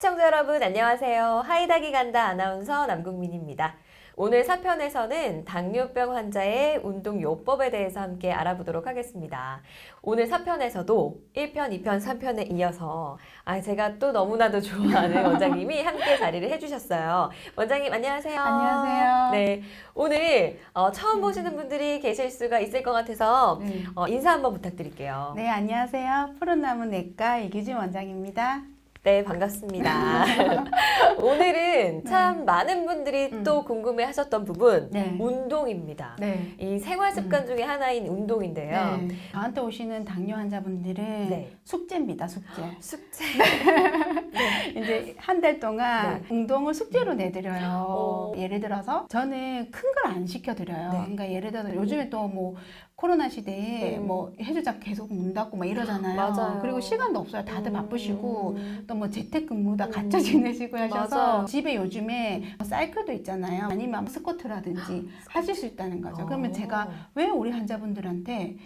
시청자 여러분 안녕하세요. 하이다기 간다 아나운서 남국민입니다. 오늘 4편에서는 당뇨병 환자의 운동 요법에 대해서 함께 알아보도록 하겠습니다. 오늘 4편에서도 1편, 2편, 3편에 이어서 아 제가 또 너무나도 좋아하는 원장님이 함께 자리를 해주셨어요. 원장님 안녕하세요. 안녕하세요. 네, 오늘 어, 처음 보시는 분들이 계실 수가 있을 것 같아서 네. 어, 인사 한번 부탁드릴게요. 네, 안녕하세요. 푸른나무 내과 이규진 원장입니다. 네, 반갑습니다. 오늘은 참 많은 분들이 음. 또 궁금해 하셨던 부분, 네. 운동입니다. 네. 이 생활 습관 중에 하나인 운동인데요. 네. 저한테 오시는 당뇨 환자분들은 네. 숙제입니다, 숙제. 숙제. 이제 한 달 동안 네. 운동을 숙제로 내드려요. 오. 예를 들어서 저는 큰 걸 안 시켜드려요. 네. 그러니까 예를 들어서 요즘에 또뭐 코로나 시대에 음. 뭐 해주장 계속 문 닫고 막 이러잖아요. 맞아요. 그리고 시간도 없어요. 다들 바쁘시고 음. 또뭐 재택근무다 음. 갇혀 지내시고 하셔서 맞아요. 집에 요즘에 사이클도 있잖아요. 아니면 스쿼트라든지 하실 수 있다는 거죠. 그러면 어. 제가 왜 우리 환자분들한테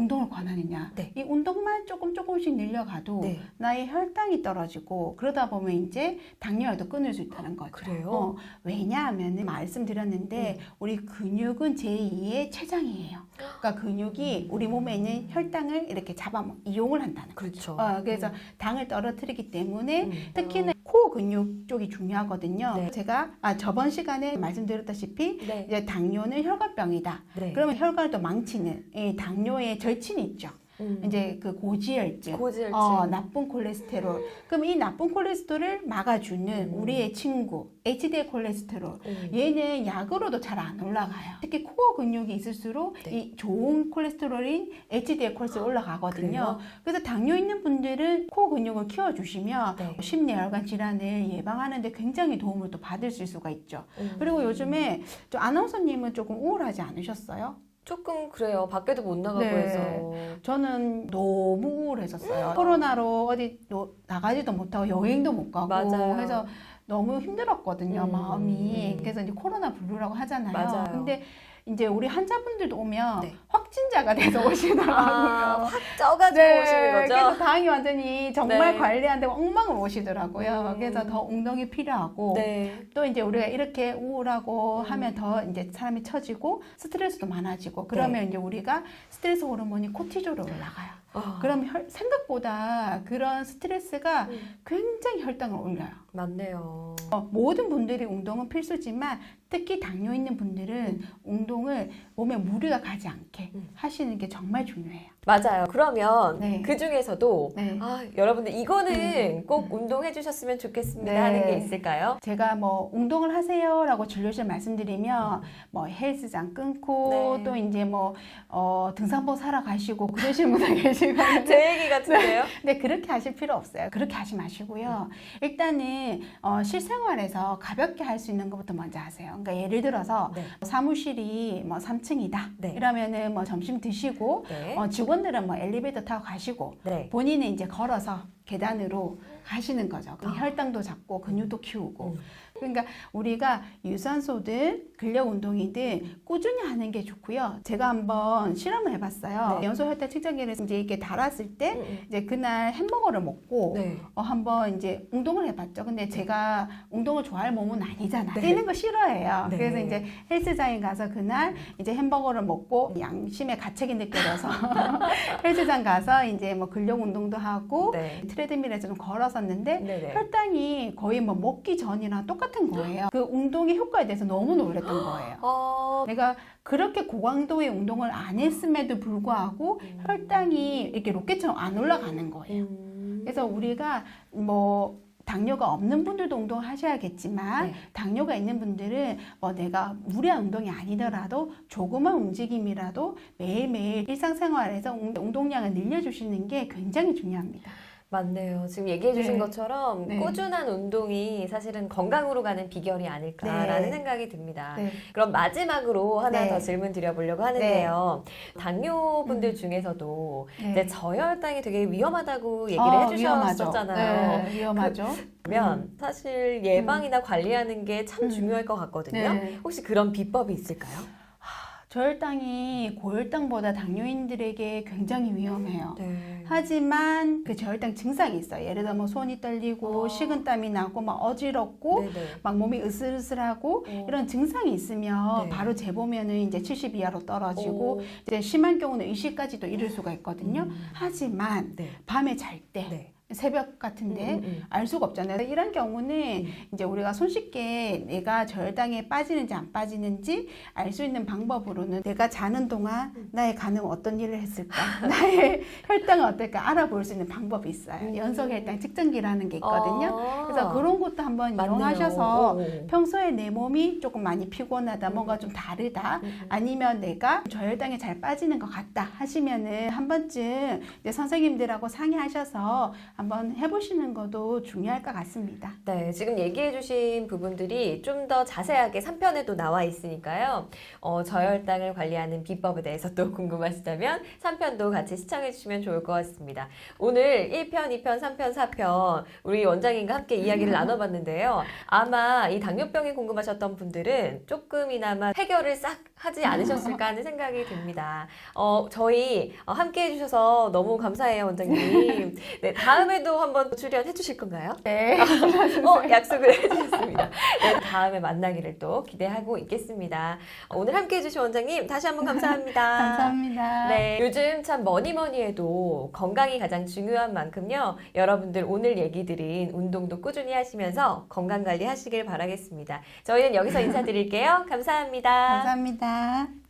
운동을 권하느냐? 네. 이 운동만 조금 조금씩 늘려가도 네. 나의 혈당이 떨어지고 그러다 보면 이제 당뇨에도 끊을 수 있다는 거죠. 그래요? 어, 왜냐하면 말씀드렸는데 음. 우리 근육은 제2의 췌장이에요. 그러니까 근육이 우리 몸에 있는 혈당을 이렇게 잡아 먹- 이용을 한다는 거죠. 그렇죠. 어, 그래서 당을 떨어뜨리기 때문에 음. 특히는 코 근육 쪽이 중요하거든요. 네. 제가 아, 저번 시간에 말씀드렸다시피 네. 이제 당뇨는 혈관병이다. 네. 그러면 혈관을 또 망치는 이 당뇨의 절친이 있죠. 음. 이제 그 고지혈증. 고지혈증. 어, 나쁜 콜레스테롤. 그럼 이 나쁜 콜레스테롤을 막아주는 음. 우리의 친구, HDL 콜레스테롤. 음. 얘는 약으로도 잘 안 올라가요. 특히 코어 근육이 있을수록 네. 이 좋은 콜레스테롤인 HDL 콜레스테롤 올라가거든요. 그래요? 그래서 당뇨 있는 분들은 코어 근육을 키워주시면 네. 심내혈관 질환을 예방하는데 굉장히 도움을 또 받을 수가 있죠. 음. 그리고 요즘에 저 아나운서님은 조금 우울하지 않으셨어요? 조금 그래요. 밖에도 못 나가고 네. 해서. 저는 너무 우울했었어요. 코로나로 어디 또 나가지도 못하고 여행도 못 가고 맞아요. 해서 너무 힘들었거든요, 음. 마음이. 그래서 이제 코로나 블루라고 하잖아요. 맞아요. 근데 이제 우리 환자분들도 오면 네. 확진자가 돼서 오시더라고요. 아, 확 쪄가지고 오시는 거죠? 그래서 당이 완전히 정말 네. 관리하는데 엉망으로 오시더라고요. 음. 그래서 더 운동이 필요하고 네. 또 이제 우리가 이렇게 우울하고 음. 하면 더 이제 사람이 처지고 스트레스도 많아지고 그러면 이제 우리가 스트레스 호르몬이 코티졸이 올라가요. 아, 그럼 혈- 생각보다 그런 스트레스가 음. 굉장히 혈당을 올려요. 맞네요. 어, 모든 분들이 운동은 필수지만 특히 당뇨 있는 분들은 음. 운동을 몸에 무리가 가지 않게 음. 하시는 게 정말 중요해요. 맞아요. 그러면 네. 그 중에서도 네. 아, 여러분들 이거는 음. 꼭 운동해 주셨으면 좋겠습니다 네. 하는 게 있을까요? 제가 뭐 운동을 하세요라고 진료실 말씀드리면 뭐 헬스장 끊고 네. 또 이제 뭐 어, 등산복 사러 가시고 그러시는 분들 계시거든요. 제 얘기 같은데요? 근데 그렇게 하실 필요 없어요. 그렇게 하지 마시고요. 일단은 어, 실생활에서 가볍게 할 수 있는 것부터 먼저 하세요. 그러니까 예를 들어서 네. 사무실이 뭐 3층이다. 네. 이러면은 뭐 점심 드시고 네. 어, 직원 들은 뭐 엘리베이터 타고 가시고 네. 본인은 이제 걸어서 계단으로 가시는 거죠. 그럼 아. 혈당도 잡고 근육도 키우고. 음. 그러니까 우리가 유산소든 근력 운동이든 꾸준히 하는 게 좋고요. 제가 한번 실험을 해봤어요. 네. 연소 혈당 측정기를 이제 이렇게 달았을 때 음, 음. 이제 그날 햄버거를 먹고 네. 어, 한번 이제 운동을 해봤죠. 근데 제가 운동을 좋아할 몸은 아니잖아요. 네. 뛰는 거 싫어해요. 네. 그래서 이제 헬스장에 가서 그날 이제 햄버거를 먹고 양심의 가책이 느껴져서 헬스장 가서 이제 뭐 근력 운동도 하고 네. 트레드밀에서 좀 걸었었는데 네네. 혈당이 거의 뭐 먹기 전이랑 똑같은 거예요. 그 운동의 효과에 대해서 너무 놀랐던 거예요. 어, 내가 그렇게 고강도의 운동을 안 했음에도 불구하고 혈당이 이렇게 로켓처럼 안 올라가는 거예요. 음. 그래서 우리가 뭐 당뇨가 없는 분들도 운동을 하셔야겠지만 네. 당뇨가 있는 분들은 뭐 내가 무리한 운동이 아니더라도 조그만 움직임이라도 매일매일 일상생활에서 운- 운동량을 늘려주시는 게 굉장히 중요합니다. 맞네요. 지금 얘기해 주신 네. 것처럼 네. 꾸준한 운동이 사실은 건강으로 가는 비결이 아닐까라는 네. 생각이 듭니다. 네. 그럼 마지막으로 하나 네. 더 질문 드려보려고 하는데요. 당뇨분들 음. 중에서도 네. 이제 저혈당이 되게 위험하다고 얘기를 어, 해주셨었잖아요. 네, 위험하죠. 그러면 사실 예방이나 관리하는 게참 음. 중요할 것 같거든요. 네. 혹시 그런 비법이 있을까요? 저혈당이 고혈당보다 당뇨인들에게 굉장히 위험해요. 네. 하지만 그 저혈당 증상이 있어요. 예를 들어 뭐 손이 떨리고 어. 식은땀이 나고 막 어지럽고 네네. 막 몸이 으슬으슬하고 어. 이런 증상이 있으면 네. 바로 재보면은 이제 70 이하로 떨어지고 오. 이제 심한 경우는 의식까지도 이를 수가 있거든요. 음. 하지만 네. 밤에 잘때 네. 새벽 같은데 음, 음, 음. 알 수가 없잖아요. 이런 경우는 음. 이제 우리가 손쉽게 내가 저혈당에 빠지는지 안 빠지는지 알 수 있는 방법으로는 내가 자는 동안 음. 나의 간은 어떤 일을 했을까, 나의 혈당은 어떨까 알아볼 수 있는 방법이 있어요. 음. 연속 혈당 측정기라는 게 있거든요. 아. 그래서 그런 것도 한번 맞네요. 이용하셔서 오. 평소에 내 몸이 조금 많이 피곤하다, 뭔가 좀 다르다, 음, 음. 아니면 내가 저혈당에 잘 빠지는 것 같다 하시면은 한 번쯤 선생님들하고 상의하셔서 한번 해보시는 것도 중요할 것 같습니다. 네, 지금 얘기해주신 부분들이 좀 더 자세하게 3편에도 나와 있으니까요. 어, 저혈당을 관리하는 비법에 대해서 또 궁금하시다면 3편도 같이 시청해주시면 좋을 것 같습니다. 오늘 1편, 2편, 3편, 4편 우리 원장님과 함께 이야기를 나눠봤는데요. 아마 이 당뇨병이 궁금하셨던 분들은 조금이나마 해결을 싹 하지 않으셨을까 하는 생각이 듭니다. 어, 저희 어, 함께 해주셔서 너무 감사해요, 원장님. 네, 다음에도 한번 출연해 주실 건가요? 네. 어, 약속을 해주셨습니다. 네, 다음에 만나기를 또 기대하고 있겠습니다. 오늘 함께 해주신 원장님 다시 한번 감사합니다. 감사합니다. 네, 요즘 참 뭐니 뭐니 해도 건강이 가장 중요한 만큼요. 여러분들 오늘 얘기 드린 운동도 꾸준히 하시면서 건강 관리 하시길 바라겠습니다. 저희는 여기서 인사드릴게요. 감사합니다. 감사합니다.